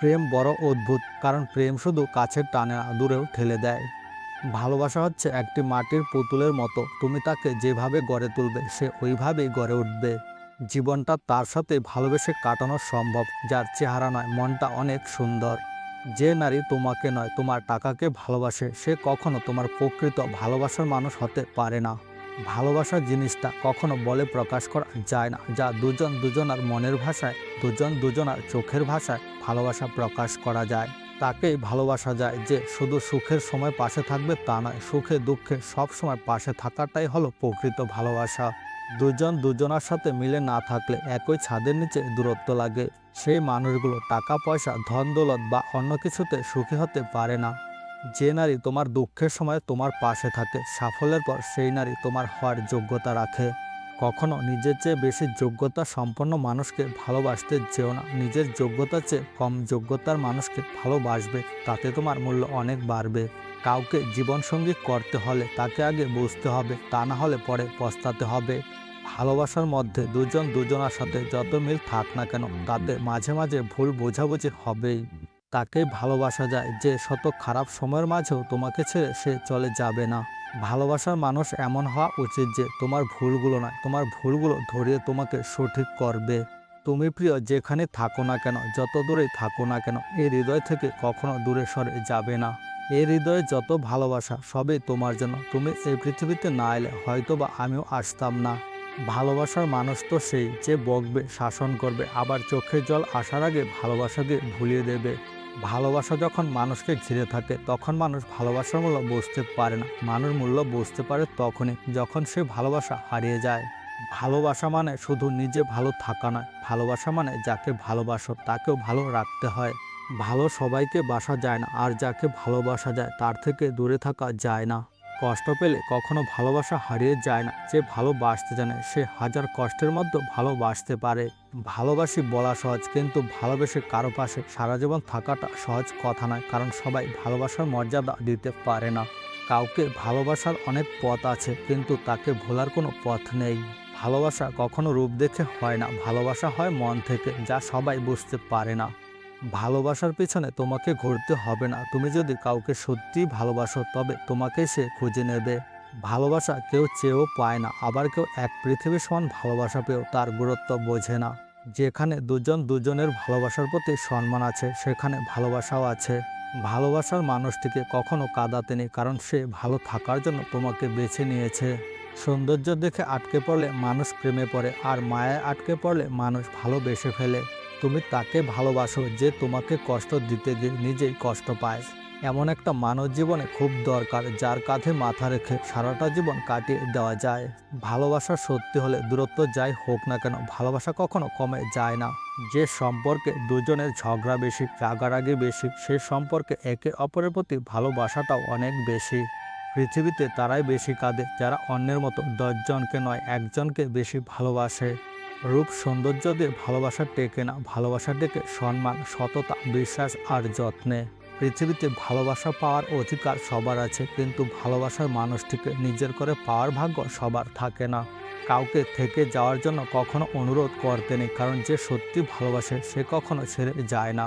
প্রেম বড় অদ্ভুত, কারণ প্রেম শুধু কাছের টানে দূরেও ঠেলে দেয়। ভালোবাসা হচ্ছে একটি মাটির পুতুলের মতো, তুমি তাকে যেভাবে গড়ে তুলবে, সে ওইভাবেই গড়ে উঠবে। জীবনটা তার সাথে ভালোবেসে কাটানো সম্ভব, যার চেহারা নয়, মনটা অনেক সুন্দর। যে নারী তোমাকে নয়, তোমার টাকাকে ভালোবাসে, সে কখনো তোমার প্রকৃত ভালোবাসার মানুষ হতে পারে না। ভালোবাসার জিনিসটা কখনো বলে প্রকাশ করা যায় না, যা দুজন দুজনার মনের ভাষায়, দুজন দুজনার চোখের ভাষায় ভালোবাসা প্রকাশ করা যায়। তাকেই ভালোবাসা যায় যে শুধু সুখের সময় পাশে থাকবে তা নয়, সুখে দুঃখে সব সময় পাশে থাকাটাই হলো প্রকৃত ভালোবাসা। দুজন দুজনার সাথে মিলে না থাকলে একই ছাদের নিচে দূরত্ব লাগে। সেই মানুষগুলো টাকা, পয়সা, ধন, দৌলত বা অন্য কিছুতে সুখী হতে পারে না। যে নারী তোমার দুঃখের সময় তোমার পাশে থাকে, সাফল্যের পর সেই নারী তোমার হওয়ার যোগ্যতা রাখে। কখনো নিজের চেয়ে বেশি যোগ্যতা সম্পন্ন মানুষকে ভালোবাসতে যেও না। নিজের যোগ্যতার চেয়ে কম যোগ্যতার মানুষকে ভালোবাসবে, তাতে তোমার মূল্য অনেক বাড়বে। কাউকে জীবনসঙ্গী করতে হলে তাকে আগে বুঝতে হবে, তা না হলে পরে পস্তাতে হবে। ভালোবাসার মধ্যে দুজন দুজনার সাথে যত মিল থাক না কেন, তাতে মাঝে মাঝে ভুল বোঝাবুঝি হবেই। তাকে ভালোবাসা যায় যে শত খারাপ সময়ের মাঝেও তোমাকে ছেড়ে সে চলে যাবে না। ভালোবাসার মানুষ এমন হওয়া উচিত যে তোমার ভুলগুলো নয়, তোমার ভুলগুলো ধরিয়ে তোমাকে সঠিক করবে। তুমি প্রিয়, যেখানে থাকো না কেন, যত দূরেই থাকো না কেন এই হৃদয় থেকে কখনো দূরে সরে যাবে না। এই হৃদয়ে যত ভালোবাসা, সবই তোমার জন্য। তুমি এই পৃথিবীতে না এলে হয়তো বা আমিও আসতাম না। ভালোবাসার মানুষ তো সেই যে বকবে, শাসন করবে, আবার চোখের জল আসার আগে ভালোবাসাকে ভুলিয়ে দেবে। ভালোবাসা যখন মানুষকে ঘিরে থাকে, তখন মানুষ ভালোবাসার মূল্য বুঝতে পারে না। মানুষ মূল্য বুঝতে পারে তখনই, যখন সে ভালোবাসা হারিয়ে যায়। ভালোবাসা মানে শুধু নিজে ভালো থাকা নয়, ভালোবাসা মানে যাকে ভালোবাসো, তাকেও ভালো রাখতে হয়। ভালো সবাইকে বাসা যায় না, আর যাকে ভালোবাসা যায়, তার থেকে দূরে থাকা যায় না। কষ্ট পেলে কখনো ভালোবাসা হারিয়ে যায় না। যে ভালোবাসতে জানে, সে হাজার কষ্টের মধ্যে ভালোবাসতে পারে। ভালোবাসি বলা সহজ, কিন্তু ভালোবেসে কারও পাশে সারা জীবন থাকাটা সহজ কথা নয়, কারণ সবাই ভালোবাসার মর্যাদা দিতে পারে না। কাউকে ভালোবাসার অনেক পথ আছে, কিন্তু তাকে ভোলার কোনো পথ নেই। ভালোবাসা কখনো রূপ দেখে হয় না, ভালোবাসা হয় মন থেকে, যা সবাই বুঝতে পারে না। ভালোবাসার পেছনে তোমাকে ঘুরতে হবে না। তুমি যদি কাউকে সত্যিই ভালোবাসো, তবে তোমাকে সে খুঁজে নেবে। ভালোবাসা কেউ চেয়েও পায় না, আবার কেউ এক পৃথিবীর সমান ভালোবাসা পেয়েও তার গুরুত্ব বোঝে না। যেখানে দুজন দুজনের ভালোবাসার প্রতি সম্মান আছে, সেখানে ভালোবাসাও আছে। ভালোবাসার মানুষটিকে কখনো কাঁদাতে নেই, কারণ সে ভালো থাকার জন্য তোমাকে বেছে নিয়েছে। সৌন্দর্য দেখে আটকে পড়লে মানুষ প্রেমে পড়ে, আর মায়ায় আটকে পড়লে মানুষ ভালোবেসে ফেলে। তুমি তাকে ভালোবাসো যে তোমাকে কষ্ট দিতে নিজেই কষ্ট পায়। এমন একটা মানব জীবনে খুব দরকার, যার কাঁধে মাথা রেখে সারাটা জীবন কাটিয়ে দেওয়া যায়। ভালোবাসা সত্যি হলে দূরত্ব যাই হোক না কেন, ভালোবাসা কখনো কমে যায় না। যে সম্পর্কে দুজনের ঝগড়া বেশি, রাগারাগি বেশি, সে সম্পর্কে একে অপরের প্রতি ভালোবাসাটাও অনেক বেশি। পৃথিবীতে তারাই বেশি কাঁদে, যারা অন্যের মতো দশজনকে নয়, একজনকে বেশি ভালোবাসে। রূপ সৌন্দর্য দিয়ে ভালোবাসা টেকে না, ভালোবাসা ডেকে সম্মান, সততা, বিশ্বাস আর যত্নে। পৃথিবীতে ভালোবাসা পাওয়ার অধিকার সবার আছে, কিন্তু ভালোবাসার মানুষটিকে নিজের করে পাওয়ার ভাগ্য সবার থাকে না। কাউকে থেকে যাওয়ার জন্য কখনো অনুরোধ করতে নেই, কারণ যে সত্যি ভালোবাসে, সে কখনো ছেড়ে যায় না।